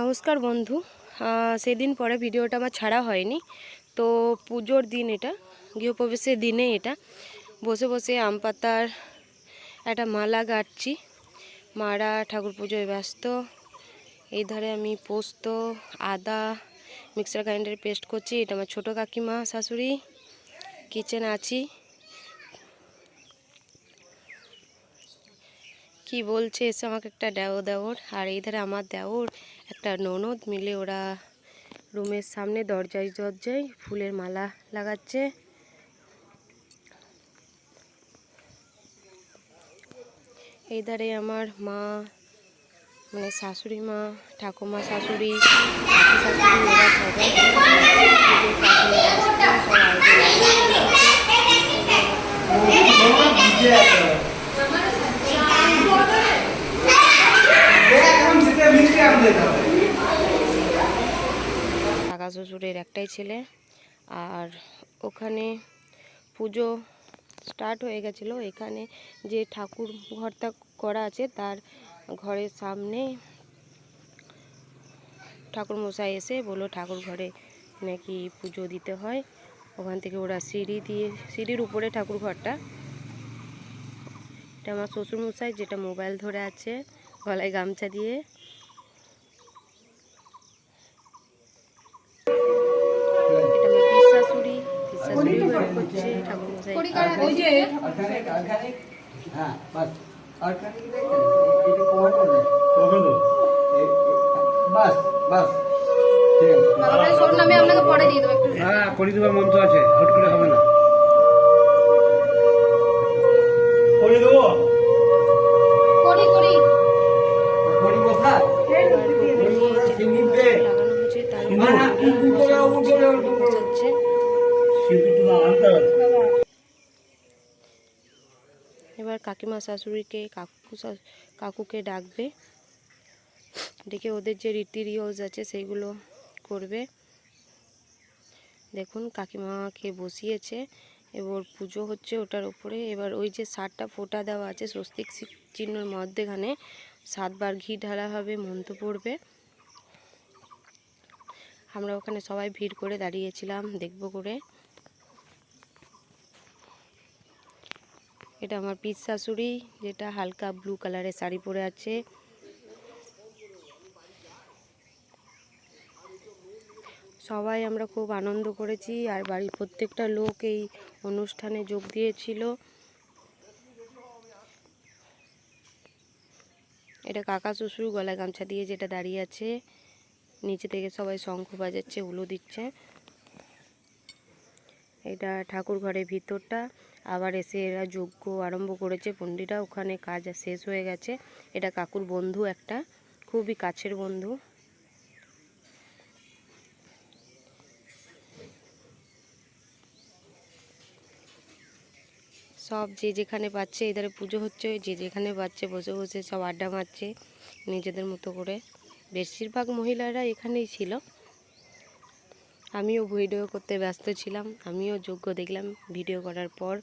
নমস্কার বন্ধু। সেদিন পরে ভিডিওটা আমার ছাড়া হয়নি। তো পুজোর দিন এটা, গৃহপ্রবেশের দিনে এটা। বসে বসে আম পাতার একটা মালা গাঁটছি। মারা, ঠাকুর পুজোয় ব্যস্ত। এই ধারে আমি পোস্ত, আদা মিক্সার গ্রাইন্ডারে পেস্ট করছি। এটা আমার ছোটো কাকিমা, শাশুড়ি। কিচেন আছি। কি বলছে এসে আমাকে একটা দেও দেওর আর এই ধারে আমার দেওর একটা ননদ মিলে ওরা রুমের সামনে দরজায় দরজায় ফুলের মালা লাগাচ্ছে এই ধারে আমার মা মানে শাশুড়ি মা ঠাকুমা শাশুড়ি শাশুড়ি ওরা সবাই পুজোর কাজে ব্যস্ত, সব আয়োজন কাকা শ্বশুরের একটাই ছেলে, আর ওখানে পুজো স্টার্ট হয়ে গেছিল। এখানে যে ঠাকুর ঘরটা করা আছে, তার ঘরের সামনে ঠাকুর মশাই এসে বলল, ঠাকুর ঘরে নাকি পুজো দিতে হয়? ওখান থেকে ওরা সিঁড়ি দিয়ে, সিঁড়ির উপরে ঠাকুর ঘরটা। এটা আমার শ্বশুর মশাই যেটা মোবাইল ধরে আছে, গলায় গামছা দিয়ে এটা আমার পিস শাশুড়ি পিস শাশুড়ি ওয়েট করছে ঠাকুর মশাই ওই যে হ্যাঁ বাস আর খালি এটা কমানো না বাস বাস ঠিক আছে শোন আমি আপনাকে পরে দিয়ে দেবো হ্যাঁ করে দেবার মন্ত্র আছে। হট করে হবে না। কাকিমা শাশুড়িকে, কাকু কাকুকে ডাকবে। ডেকে ওদের যে রীতি রিওয়াজ আছে, সেইগুলো করবে। দেখুন কাকিমাকে বসিয়েছে, এবার পুজো হচ্ছে ওটার উপরে। এবার ওই যে সারটা ফোঁটা দেওয়া আছে, স্বস্তিক চিহ্নর মধ্যেখানে, সাতবার ঘি ঢালা হবে, মন্ত্র পড়বে। আমরা ওখানে সবাই ভিড় করে দাঁড়িয়েছিলাম, দেখব করে। এটা আমার পিস শাশুড়ি, যেটা হালকা ব্লু কালারের শাড়ি পরে আছে। সবাই আমরা খুব আনন্দ করেছি, আর বাড়ির প্রত্যেকটা লোক এই অনুষ্ঠানে যোগ দিয়েছিল। এটা কাকা শ্বশুর গলায় গামছা দিয়ে যেটা দাঁড়িয়ে আছে, নিচে থেকে সবাই শঙ্খ বাজাচ্ছে, উলো দিচ্ছে। এটা ঠাকুর ঘরের ভিতরটা। আবার এসে এরা যজ্ঞ আরম্ভ করেছে, পণ্ডিতরা ওখানে কাজ শেষ হয়ে গেছে। এটা কাকুর বন্ধু একটা, খুবই কাছের বন্ধু। সব যে যেখানে পাচ্ছে, এধারে পুজো হচ্ছে যে যেখানে পাচ্ছে, বসে বসে সব আড্ডা মারছে, নিজেদের মতো করে। বেশিরভাগ মহিলারা এখানেই ছিল। আমিও ভিডিও করতে ব্যস্ত ছিলাম আমিও যোগ্য দেখলাম ভিডিও করার পর।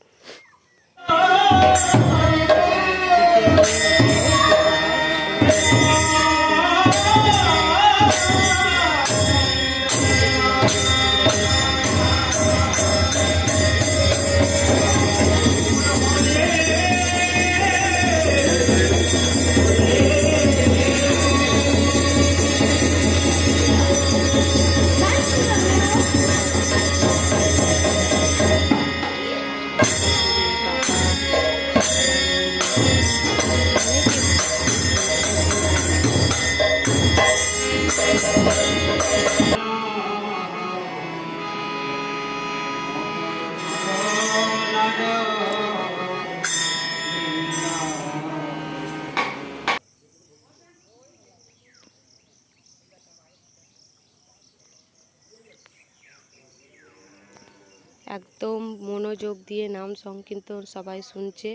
একদম মনোযোগ দিয়ে নাম সংকীর্তন সবাই শুনছে।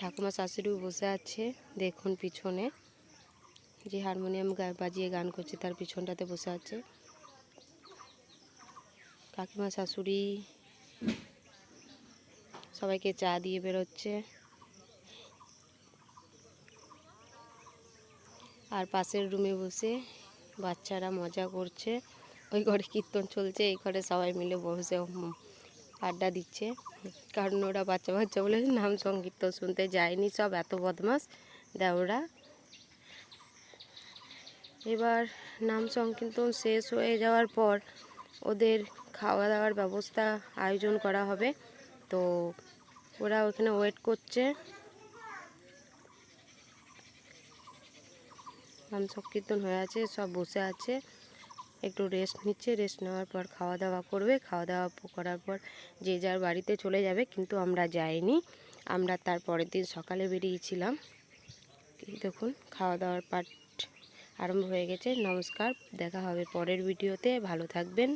ঠাকুমা শাশুড়িও বসে আছে। দেখুন পিছনে। যে হারমোনিয়াম বাজিয়ে গান করছে, তার পিছনটাতে বসে আছে। কাকিমা শাশুড়ি সবাইকে চা দিয়ে বেরোচ্ছে। আর পাশের রুমে বসে বাচ্চারা মজা করছে। ওই ঘরে কীর্তন চলছে, এই ঘরে সবাই মিলে বসে। আড্ডা দিচ্ছে। কারণ ওরা বাচ্চা বাচ্চা বলে নাম সংকীর্তন শুনতে যায়নি, সব এত বদমাস। দেওরা এবার নাম সংকীর্তন শেষ হয়ে যাওয়ার পর ওদের খাওয়া দাওয়ার ব্যবস্থা আয়োজন করা হবে। তো ওরা ওখানে ওয়েট করছে। নাম সংকীর্তন হয়ে আছে, সব বসে আছে। একটু রেস্ট নিচ্ছে রেস্ট নেওয়ার পর খাওয়া দাওয়া করবে। খাওয়া দাওয়া করার পর যে যার বাড়িতে চলে যাবে, কিন্তু আমরা যাইনি। আমরা তার পরের দিন সকালে বেরিয়েছিলাম। দেখুন খাওয়া দাওয়ার পার্ট আরম্ভ হয়ে গেছে। নমস্কার, দেখা হবে পরের ভিডিওতে ভালো থাকবেন।